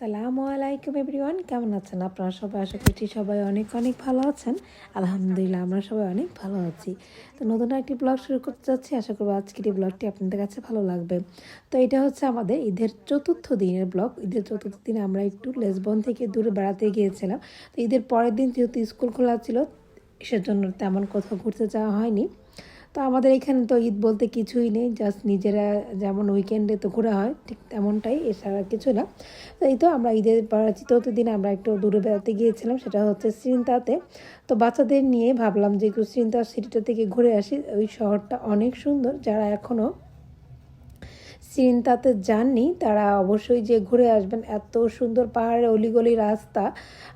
সালামু আলাইকুম এভরিওয়ান, কেমন আছেন আপনারা সবাই? আশা করছি সবাই অনেক অনেক ভালো আছেন। আলহামদুলিল্লাহ, আমরা সবাই অনেক ভালো আছি। তো নতুন একটি ব্লগ শুরু করতে যাচ্ছি। আশা করব আজকের এই ব্লগটি আপনাদের কাছে ভালো লাগবে। তো এটা হচ্ছে আমাদের ঈদের চতুর্থ দিনের ব্লগ। ঈদের চতুর্থ দিনে আমরা একটু লেসবন থেকে দূরে বেড়াতে গিয়েছিলাম। তো ঈদের পরের দিন যেহেতু স্কুল খোলা ছিল, সেজন্য তেমন কোথাও ঘুরতে যাওয়া হয়নি। তো আমাদের এখানে তো ঈদ বলতে কিছুই নেই জাস্ট নিজেরা যেমন উইকেন্ডে তো ঘোরা হয়, ঠিক তেমনটাই, এছাড়া কিছু না। তো এই তো আমরা ঈদের চতুর্থ দিন আমরা একটু দূরে বেড়াতে গিয়েছিলাম, সেটা হচ্ছে শ্রীন্তাতে তো বাচ্চাদের নিয়ে ভাবলাম যে একটু শ্রীন্তা সিটিটা থেকে ঘুরে আসি, ওই শহরটা অনেক সুন্দর, যারা এখনও চিন্তাতে যাননি, তারা অবশ্যই যে ঘুরে আসবেন, এত সুন্দর পাহাড়ের অলিগলি রাস্তা।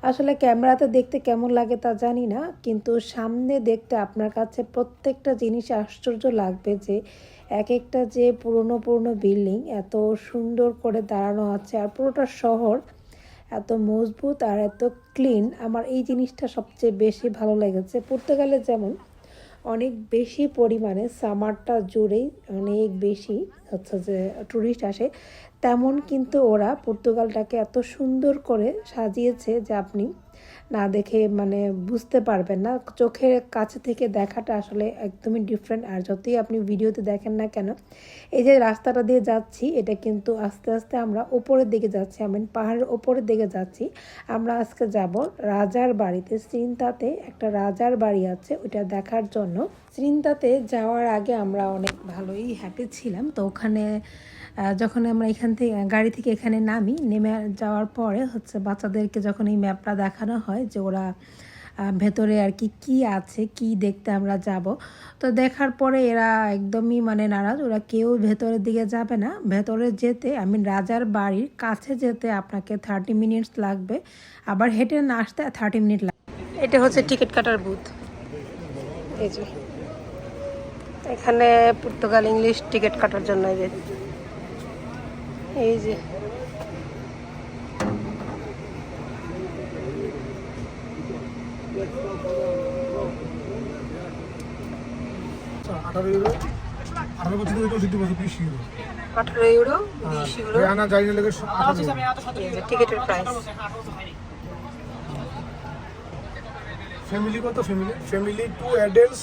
আসলে ক্যামেরাতে দেখতে কেমন লাগে তা জানি না, কিন্তু সামনে দেখতে আপনার কাছে প্রত্যেকটা জিনিস আশ্চর্য লাগবে যে এক একটা যে পুরনো পুরনো বিল্ডিং এত সুন্দর করে দাঁড়ানো আছে আর পুরোটা শহর এত মজবুত আর এত ক্লিন। আমার এই জিনিসটা সবচেয়ে বেশি ভালো লেগেছে। পর্তুগালে যেমন অনেক বেশি পরিমাণে সামারটা জুড়েই অনেক বেশি হচ্ছে যে ট্যুরিস্ট আসে। তেমন কিন্তু ওরা পর্তুগালটাকে এত সুন্দর করে সাজিয়েছে যে আপনি না দেখে মানে বুঝতে পারবেন না। চোখের কাছে থেকে দেখাটা আসলে একদমই ডিফারেন্ট আর যতই আপনি ভিডিওতে দেখেন না কেন, এই যে রাস্তাটা দিয়ে যাচ্ছি, এটা কিন্তু আস্তে আস্তে আমরা ওপরের দিকে যাচ্ছি আমি পাহাড়ের ওপরের দিকে যাচ্ছি। আমরা আজকে যাব রাজার বাড়িতে। চিন্তাতে একটা রাজার বাড়ি আছে ওটা দেখার জন্য। চিন্তাতে যাওয়ার আগে আমরা অনেক ভালোই হ্যাপি ছিলাম। তো ওখানে যখন আমরা এখান থেকে, গাড়ি থেকে এখানে নামি, নেমে যাওয়ার পরে হচ্ছে বাচ্চাদেরকে যখন এই ম্যাপটা দেখানো হয় যে ওরা ভেতরে আর কি কি আছে, কি দেখতে আমরা যাব। তো দেখার পরে এরা একদমই মানে নারাজ, ওরা কেউ ভেতরের দিকে যাবে না। ভেতরে যেতে আমি রাজার বাড়ির কাছে যেতে আপনাকে থার্টি মিনিটস লাগবে। আবার হেঁটে না আসতে থার্টি মিনিট লাগবে। এটা হচ্ছে টিকিট কাটার বুথ। এই যে, এখানে পর্তুগাল ইংলিশ টিকিট কাটার জন্য এই যে আঠারো ইউরো আঠারো বছর থেকে চৌষট্টি বছর বিশ ইউরো আঠারো ইউরো বিশ ইউরো আনা যাই না লেগে টিকিটের প্রাইস ফ্যামিলি কত? ফ্যামিলি ফ্যামিলি টু অ্যাডাল্টস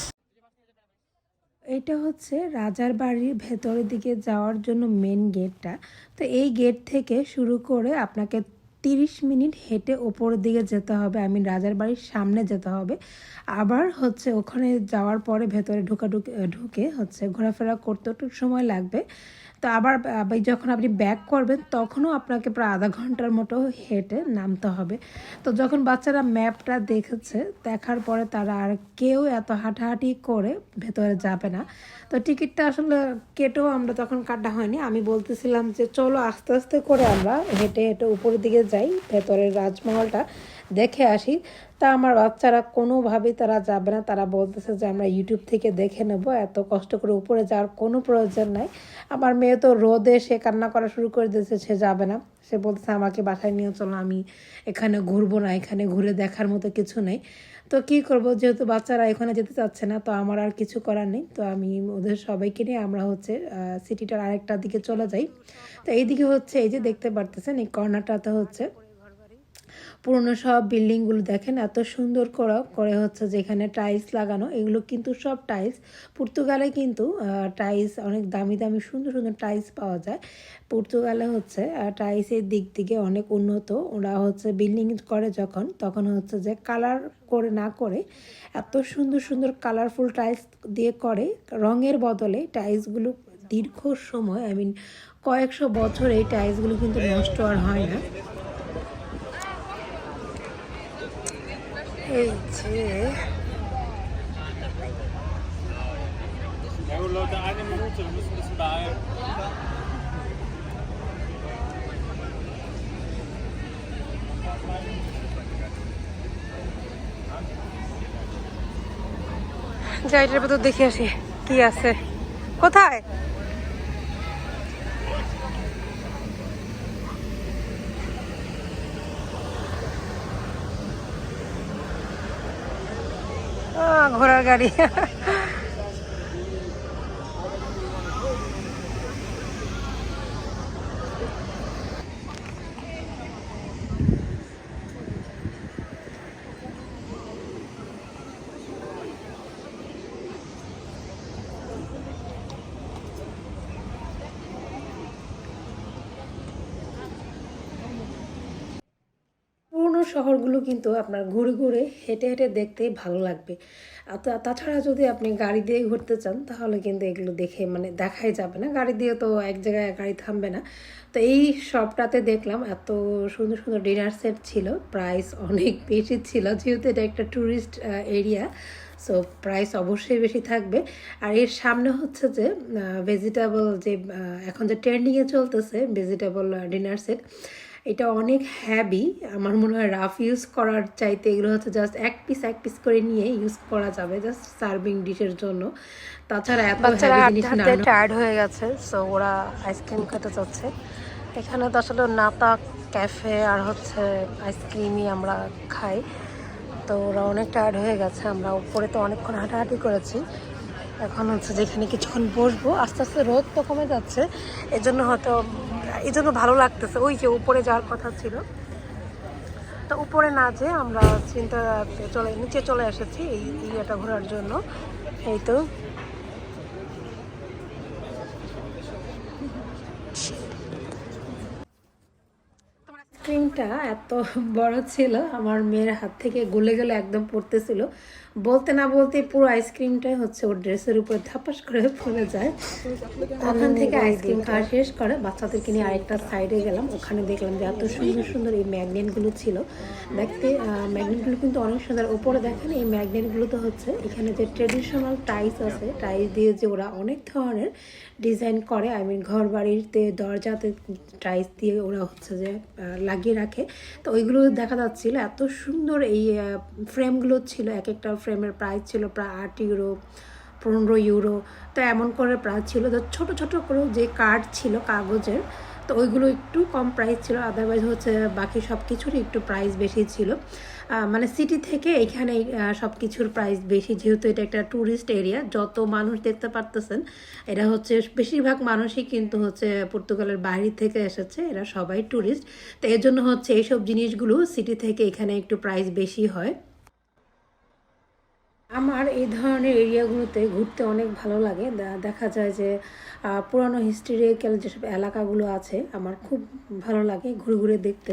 এটা হচ্ছে রাজার বাড়ির ভেতরের দিকে যাওয়ার জন্য মেন গেটটা তো এই গেট থেকে শুরু করে আপনাকে তিরিশ মিনিট হেঁটে ওপরের দিকে যেতে হবে আমি রাজার বাড়ির সামনে যেতে হবে। আবার হচ্ছে ওখানে যাওয়ার পরে ভেতরে ঢুকা ঢুকে ঢুকে হচ্ছে ঘোরাফেরা করতে একটু সময় লাগবে। তো আবার যখন আপনি ব্যাক করবেন, তখনও আপনাকে প্রায় আধা ঘণ্টার মতো হেঁটে নামতে হবে। তো যখন বাচ্চারা ম্যাপটা দেখেছে, দেখার পরে তারা আর কেউ এত হাঁটাহাঁটি করে ভেতরে যাবে না। তো টিকিটটা আসলে কেটেও আমরা তখন কাটা হয়নি। আমি বলতেছিলাম যে, চলো আস্তে আস্তে করে আমরা হেঁটে হেঁটে উপরের দিকে যাই, ভেতরের রাজমহলটা। দেখে আসি। তা আমার বাচ্চারা কোনোভাবেই তারা যাবে না। তারা বলতেছে যে, আমরা ইউটিউব থেকে দেখে নেব। এত কষ্ট করে উপরে যাওয়ার কোনো প্রয়োজন নাই। আমার মেয়ে তো রোদে সে কান্না করা শুরু করে দিয়েছে, সে যাবে না। সে বলতেছে, আমাকে বাসায় নিয়ে চলো। আমি এখানে ঘুরবো না। এখানে ঘুরে দেখার মতো কিছু নেই। তো কি করব? যেহেতু বাচ্চারা এখানে যেতে চাচ্ছে না, তো আমার আর কিছু করার নেই। তো আমি ওদের সবাইকে নিয়ে আমরা হচ্ছে সিটিটার আরেকটা দিকে চলে যাই। তো এইদিকে হচ্ছে, এই যে দেখতে পারতেছেন, এই কর্নারটাতে হচ্ছে পুরনো সব বিল্ডিংগুলো দেখেন, এত সুন্দর করা, করে হচ্ছে যেখানে টাইলস লাগানো, এগুলো কিন্তু সব টাইলস পর্তুগালে কিন্তু টাইলস অনেক দামি দামি, সুন্দর সুন্দর টাইলস পাওয়া যায়। পর্তুগালে হচ্ছে টাইলসের দিক থেকে অনেক উন্নত। ওরা হচ্ছে বিল্ডিং করে যখন, তখন হচ্ছে যে কালার করে না করে, এত সুন্দর সুন্দর কালারফুল টাইলস দিয়ে করে, রঙের বদলে টাইলসগুলো দীর্ঘ সময় আই মিন কয়েকশো বছর এই টাইলসগুলো কিন্তু নষ্ট আর হয় না। এই যে Ja gut, Leute, eine Minute, wir müssen ein bisschen beeilen. যাইটার ভেতর দেখে আসি কি আছে কোথায় 卵フラガリ。শহরগুলো কিন্তু আপনার ঘুরে ঘুরে হেঁটে হেঁটে দেখতেই ভালো লাগবে। তাছাড়া যদি আপনি গাড়ি দিয়ে ঘুরতে চান, তাহলে কিন্তু এগুলো দেখে মানে দেখাই যাবে না। গাড়ি দিয়ে তো এক জায়গায় গাড়ি থামবে না। তো এই শপটাতে দেখলাম এত সুন্দর সুন্দর ডিনার সেট ছিল, প্রাইস অনেক বেশি ছিল, যেহেতু এটা একটা ট্যুরিস্ট এরিয়া, সো প্রাইস অবশ্যই বেশি থাকবে। আর এর সামনে হচ্ছে যে ভেজিটেবল যে এখন যে ট্রেন্ডিংয়ে চলতেছে ভেজিটেবল ডিনার সেট এটা অনেক হ্যাবি। আমার মনে হয় রাফ ইউজ করার চাইতে এগুলো হচ্ছে জাস্ট এক পিস এক পিস করে নিয়ে ইউজ করা যাবে জাস্ট সার্ভিং ডিশের জন্য। তাছাড়া এত হাঁটতে জিনিস টায়ার্ড হয়ে গেছে সো ওরা আইসক্রিম খেতে চাচ্ছে। এখানে তো আসলে নাতা ক্যাফে আর হচ্ছে আইসক্রিমই আমরা খাই। তো ওরা অনেক টায়ার্ড হয়ে গেছে আমরা উপরে তো অনেকক্ষণ হাঁটাহাঁটি করেছি। এখন হচ্ছে যেখানে কিছুক্ষণ বসবো আস্তে আস্তে রোদ তো কমে যাচ্ছে এর জন্য হয়তো এই জন্য ভালো লাগতেছে। ওই যে উপরে যাওয়ার কথা ছিল। তো উপরে না যে আমরা চিন্তা চলে নিচে চলে এসেছি এই ইয়েটা ঘোরার জন্য। এই তো। আইসক্রিমটা এত বড় ছিল আমার মেয়ের হাত থেকে গলে গেলে একদম পড়তেছিল। বলতে না বলতে পুরো আইসক্রিমটাই হচ্ছে ওর ড্রেসের উপর ধাপাস করে পড়ে যায়। ওখান থেকে আইসক্রিম খাওয়া শেষ করে বাচ্চাদেরকে নিয়ে আরেকটা সাইডে গেলাম। ওখানে দেখলাম যে এত সুন্দর সুন্দর এই ম্যাগনেটগুলো ছিল। দেখতে ম্যাগনেটগুলো কিন্তু অনেক সুন্দর। উপরে দেখেন এই ম্যাগনেটগুলো তো হচ্ছে এখানে যে ট্রেডিশনাল টাইস আছে টাইস দিয়ে যে ওরা অনেক ধরনের ডিজাইন করে। আই মিন ঘর বাড়িতে দরজাতে টাইস দিয়ে ওরা হচ্ছে যে আহ, লাগিয়ে রাখে। তো ওইগুলো দেখা যাচ্ছিল, এত সুন্দর এই ফ্রেমগুলো ছিল এক একটা ফ্রেমের প্রাইস ছিল প্রায় আট ইউরো পনেরো ইউরো তো এমন করে প্রাইস ছিল তো ছোট, ছোটো করে যে কার্ড ছিল কাগজের তো ওইগুলো একটু কম প্রাইস ছিল আদারওয়াইজ হচ্ছে বাকি সব কিছুরই একটু প্রাইস বেশি ছিল। মানে সিটি থেকে এখানে সব কিছুর প্রাইস বেশি, যেহেতু এটা একটা ট্যুরিস্ট এরিয়া যত মানুষ দেখতে পারতেছেন এটা হচ্ছে বেশিরভাগ মানুষই কিন্তু হচ্ছে পর্তুগালের বাইরে থেকে এসেছে, এরা সবাই ট্যুরিস্ট তো এর জন্য হচ্ছে এইসব জিনিসগুলো সিটি থেকে এখানে একটু প্রাইস বেশি হয়। আমার এই ধরনের এরিয়াগুলোতে ঘুরতে অনেক ভালো লাগে। দেখা যায় যে পুরানো হিস্টোরিক্যাল যেসব এলাকাগুলো আছে, আমার খুব ভালো লাগে ঘুরে ঘুরে দেখতে।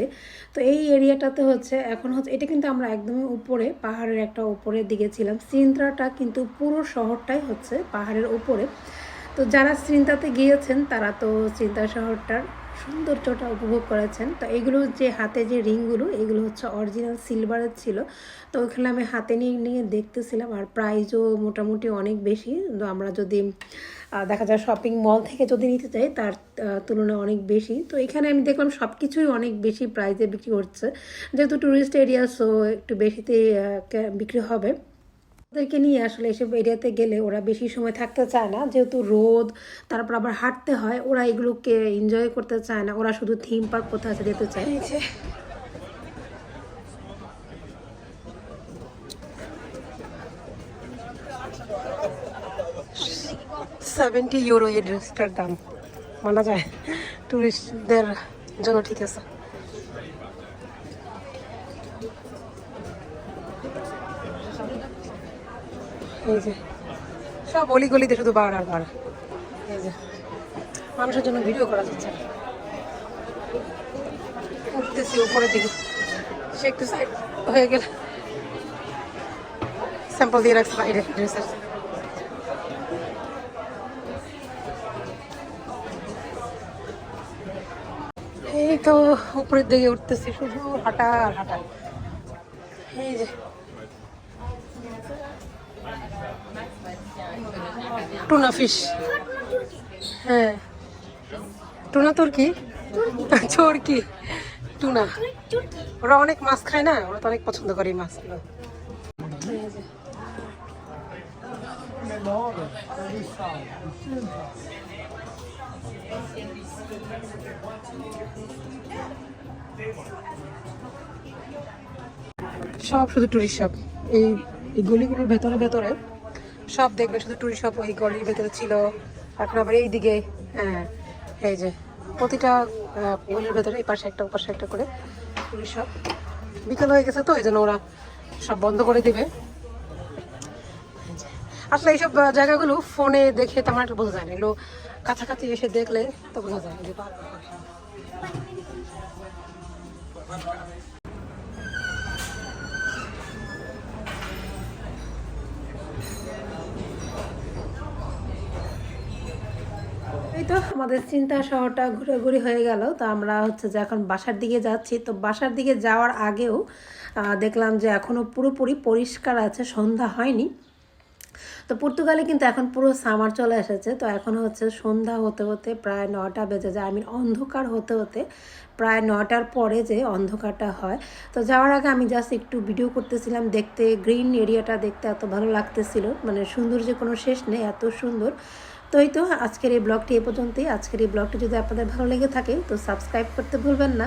তো এই এরিয়াটাতে হচ্ছে, এখন হচ্ছে, এটা কিন্তু আমরা একদমই উপরে, পাহাড়ের একটা উপরের দিকে ছিলাম। সিন্দ্রাটা কিন্তু পুরো শহরটাই হচ্ছে পাহাড়ের উপরে। তো যারা চিন্তাতে গিয়েছেন, তারা তো চিন্তা শহরটার সৌন্দর্যটা উপভোগ করেছেন। তো এগুলো যে হাতে যে রিংগুলো, এগুলো হচ্ছে অরিজিনাল সিলভারের ছিল। তো ওইখানে আমি হাতে নিয়ে নিয়ে দেখতেছিলাম আর প্রাইসও মোটামুটি অনেক বেশি। তো আমরা যদি দেখা যায় শপিং মল থেকে যদি নিতে চাই তার তুলনায় অনেক বেশি। তো এখানে আমি দেখলাম সব কিছুই অনেক বেশি প্রাইসে বিক্রি করছে। যেহেতু ট্যুরিস্ট এরিয়া সো একটু বেশিতে বিক্রি হবে। ওদেরকে নিয়ে আসলে এসব এরিয়াতে গেলে ওরা বেশি সময় থাকতে চায় না। যেহেতু রোদ তারপর আবার হাঁটতে হয় ওরা এগুলোকে এনজয় করতে চায় না। ওরা শুধু থিম পার্ক কোথাও আছে যেতে চায়। সেভেন্টি ইউরো এই ড্রেসটার দাম। মানা যায়। টুরিস্টদের জন্য ঠিক আছে। এই যে, সব অলি গলিতে শুধু বার আর বার। এই যে, মানুষের জন্য ভিডিও করা যাচ্ছে। উঠতেছি উপরের দিকে। সে একটু সাইড হয়ে গেলে স্যাম্পল দিয়ে রাখছে বাইরে ড্রেসের এই তো উপরের দিকে উঠতেছি শুধু হাঁটা আর হাঁটা। এই যে টুনা ফিশ। হ্যাঁ। টুনা তোর কি চোর কি টুনা। ওরা অনেক মাছ খায় না? ওরা তো অনেক পছন্দ করে মাছগুলো। সব শুধু টুরিস্ট এই এই গলিগুলোর ভেতরে ভেতরে সব দেখবে, শুধু টুরিস্ট শপ ওই গলির ভেতরে ছিল। এখন আবার এইদিকে হ্যাঁ এই যে প্রতিটা গলির ভেতরে এই পাশে একটা ওপাশে একটা করে টুরিস্ট শপ বিকেল হয়ে গেছে তো, এই জন্য ওরা সব বন্ধ করে দিবে। আসলে এইসব জায়গাগুলো ফোনে দেখে তেমন একটা বোঝা যায় না। এগুলো কাছাকাছি এসে দেখলে তো বোঝা যায় যে তো আমাদের চিন্তা শহরটা ঘুরে হয়ে গেল। তো আমরা হচ্ছে যে এখন বাসার দিকে যাচ্ছি। তো বাসার দিকে যাওয়ার আগেও দেখলাম যে এখনও পুরোপুরি পরিষ্কার আছে, সন্ধ্যা হয়নি। তো পর্তুগালে কিন্তু এখন পুরো সামার চলে এসেছে। তো এখন হচ্ছে সন্ধ্যা হতে হতে প্রায় নটা বেজে যায়। আমি অন্ধকার হতে হতে প্রায় নটার পরে যে অন্ধকারটা হয়। তো যাওয়ার আগে আমি জাস্ট একটু ভিডিও করতেছিলাম। দেখতে গ্রিন এরিয়াটা দেখতে এত ভালো লাগতেছিল। মানে সুন্দর যে কোনো শেষ নেই, এত সুন্দর। তো এই তো, আজকের এই ব্লগটি এ পর্যন্তই। আজকের এই ব্লগটি যদি আপনাদের ভালো লেগে থাকে, তো সাবস্ক্রাইব করতে ভুলবেন না।